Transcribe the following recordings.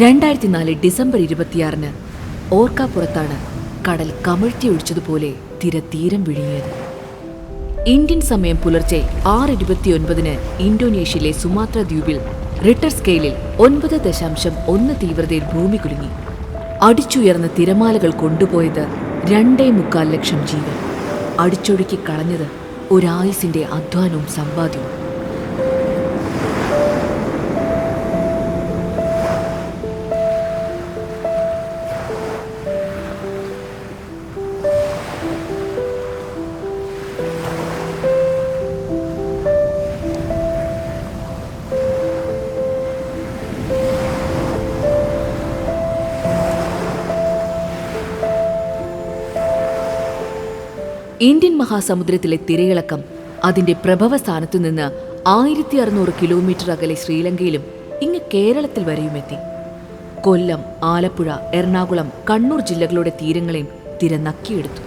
രണ്ടായിരത്തി നാല് ഡിസംബർ ഇരുപത്തിയാറിന് ഓർക്കാപ്പുറത്താണ് കടൽ കമഴ്ത്തി ഒഴിച്ചതുപോലെ തിര തീരം വിഴുങ്ങിയത്. ഇന്ത്യൻ സമയം പുലർച്ചെ ആറ് ഇരുപത്തിയൊൻപതിന് ഇന്തോനേഷ്യയിലെ സുമാത്ര ദ്വീപിൽ റിട്ടർ സ്കെയിലിൽ ഒൻപത് ദശാംശം ഒന്ന് തീവ്രതയിൽ ഭൂമി കുലുങ്ങി. അടിച്ചുയർന്ന തിരമാലകൾ കൊണ്ടുപോയത് രണ്ടേ മുക്കാൽ ലക്ഷം ജീവൻ. അടിച്ചൊഴുക്കി കളഞ്ഞത് ഒരായുസിന്റെ അധ്വാനവും സമ്പാദ്യവും. ഇന്ത്യൻ മഹാസമുദ്രത്തിലെ തിരയിളക്കം അതിന്റെ പ്രഭവ സ്ഥാനത്തു നിന്ന് ആയിരത്തി അറുന്നൂറ് കിലോമീറ്റർ അകലെ ശ്രീലങ്കയിലും ഇങ്ങ് കേരളത്തിൽ വരെയുമെത്തി കൊല്ലം ആലപ്പുഴ എറണാകുളം കണ്ണൂർ ജില്ലകളുടെ തീരങ്ങളെയും തിര നക്കിയെടുത്തു.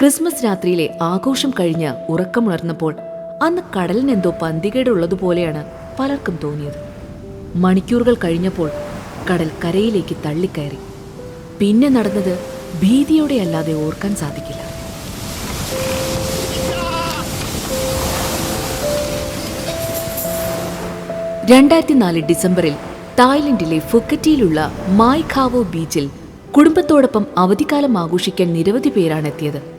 ക്രിസ്മസ് രാത്രിയിലെ ആഘോഷം കഴിഞ്ഞ് ഉറക്കമുണർന്നപ്പോൾ അന്ന് കടലിനെന്തോ പന്തികേടുള്ളതുപോലെയാണ് പലർക്കും തോന്നിയത്. മണിക്കൂറുകൾ കഴിഞ്ഞപ്പോൾ കടൽ കരയിലേക്ക് തള്ളിക്കയറി. പിന്നെ നടന്നത് ഭീതിയോടെ അല്ലാതെ ഓർക്കാൻ സാധിക്കില്ല. രണ്ടായിരത്തി നാല് ഡിസംബറിൽ തായ്ലൻഡിലെ ഫുക്കറ്റിയിലുള്ള മായ് ഖാവോ ബീച്ചിൽ കുടുംബത്തോടൊപ്പം അവധിക്കാലം ആഘോഷിക്കാൻ നിരവധി പേരാണ് എത്തിയത്.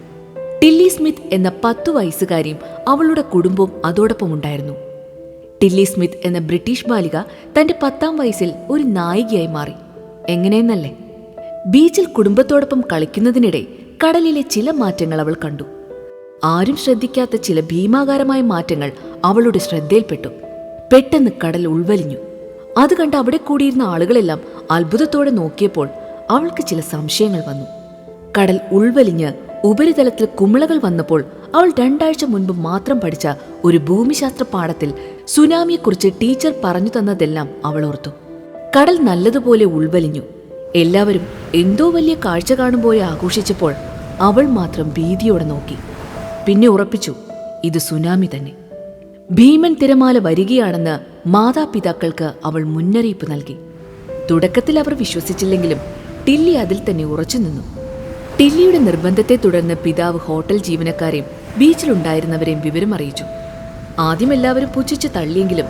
ടില്ലി സ്മിത്ത് എന്ന പത്തു വയസ്സുകാരിയും അവളുടെ കുടുംബവും അതോടൊപ്പം ഉണ്ടായിരുന്നു. ടില്ലി സ്മിത്ത് എന്ന ബ്രിട്ടീഷ് ബാലിക തന്റെ പത്താം വയസ്സിൽ ഒരു നായികയായി മാറി. എങ്ങനെയെന്നല്ലേ? ബീച്ചിൽ കുടുംബത്തോടൊപ്പം കളിക്കുന്നതിനിടെ കടലിലെ ചില മാറ്റങ്ങൾ അവൾ കണ്ടു. ആരും ശ്രദ്ധിക്കാത്ത ചില ഭീമാകാരമായ മാറ്റങ്ങൾ അവളുടെ ശ്രദ്ധയിൽപ്പെട്ടു. പെട്ടെന്ന് കടൽ ഉൾവലിഞ്ഞു. അത് കണ്ട് അവിടെ കൂടിയിരുന്ന ആളുകളെല്ലാം അത്ഭുതത്തോടെ നോക്കിയപ്പോൾ അവൾക്ക് ചില സംശയങ്ങൾ വന്നു. കടൽ ഉൾവലിഞ്ഞ് ഉപരിതലത്തിൽ കുമിളകൾ വന്നപ്പോൾ അവൾ രണ്ടാഴ്ച മുൻപ് മാത്രം പഠിച്ച ഒരു ഭൂമിശാസ്ത്ര പാഠത്തിൽ സുനാമിയെക്കുറിച്ച് ടീച്ചർ പറഞ്ഞു തന്നതെല്ലാം അവൾ ഓർത്തു. കടൽ നല്ലതുപോലെ ഉൾവലിഞ്ഞു. എല്ലാവരും എന്തോ വലിയ കാഴ്ച കാണുമ്പോലെ ആഘോഷിച്ചപ്പോൾ അവൾ മാത്രം ഭീതിയോടെ നോക്കി. പിന്നെ ഉറപ്പിച്ചു ഇത് സുനാമി തന്നെ. ഭീമൻ തിരമാല വരികയാണെന്ന് മാതാപിതാക്കൾക്ക് അവൾ മുന്നറിയിപ്പ് നൽകി. തുടക്കത്തിൽ അവർ വിശ്വസിച്ചില്ലെങ്കിലും ടില്ലി അതിൽ തന്നെ ഉറച്ചു നിന്നു ടില്ലിയുടെ നിർബന്ധത്തെ തുടർന്ന് പിതാവ് ഹോട്ടൽ ജീവനക്കാരെയും ബീച്ചിലുണ്ടായിരുന്നവരെയും വിവരം അറിയിച്ചു. ആദ്യം എല്ലാവരും പുച്ഛിച്ച് തള്ളിയെങ്കിലും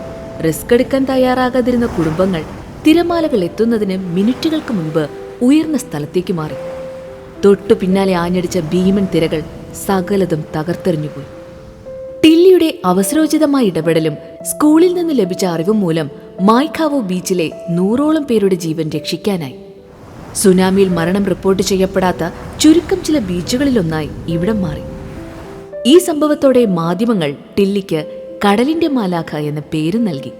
റിസ്ക് എടുക്കാൻ തയ്യാറാകാതിരുന്ന കുടുംബങ്ങൾ തിരമാലകൾ എത്തുന്നതിന് മിനിറ്റുകൾക്ക് മുൻപ് ഉയർന്ന സ്ഥലത്തേക്ക് മാറി. തൊട്ടു പിന്നാലെ ആഞ്ഞടിച്ച ഭീമൻ തിരകൾ സകലതും തകർത്തെറിഞ്ഞുപോയി. ടില്ലിയുടെ അവസരോചിതമായ ഇടപെടലും സ്കൂളിൽ നിന്ന് ലഭിച്ച അറിവും മൂലം മായ്ഖാവോ ബീച്ചിലെ നൂറോളം പേരുടെ ജീവൻ രക്ഷിക്കാനായി. സുനാമിയിൽ മരണം റിപ്പോർട്ട് ചെയ്യപ്പെടാത്ത ചുരുക്കം ചില ബീച്ചുകളിലൊന്നായി ഇവിടം മാറി ഈ സംഭവത്തോടെ മാധ്യമങ്ങൾ ടില്ലിക്ക് കടലിന്റെ മാലാഖ എന്ന പേര് നൽകി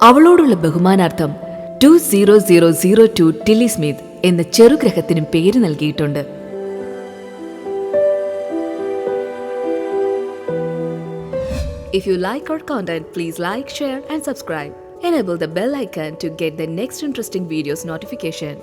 അവളോടുള്ള ബഹുമാനാർത്ഥം two zero zero zero two Tillie Smith എന്ന ചെറുഗ്രഹത്തിനും പേര് നൽകിയിട്ടുണ്ട് If you like our content, please like, share, and subscribe. Enable the bell icon to get the next interesting videos notification.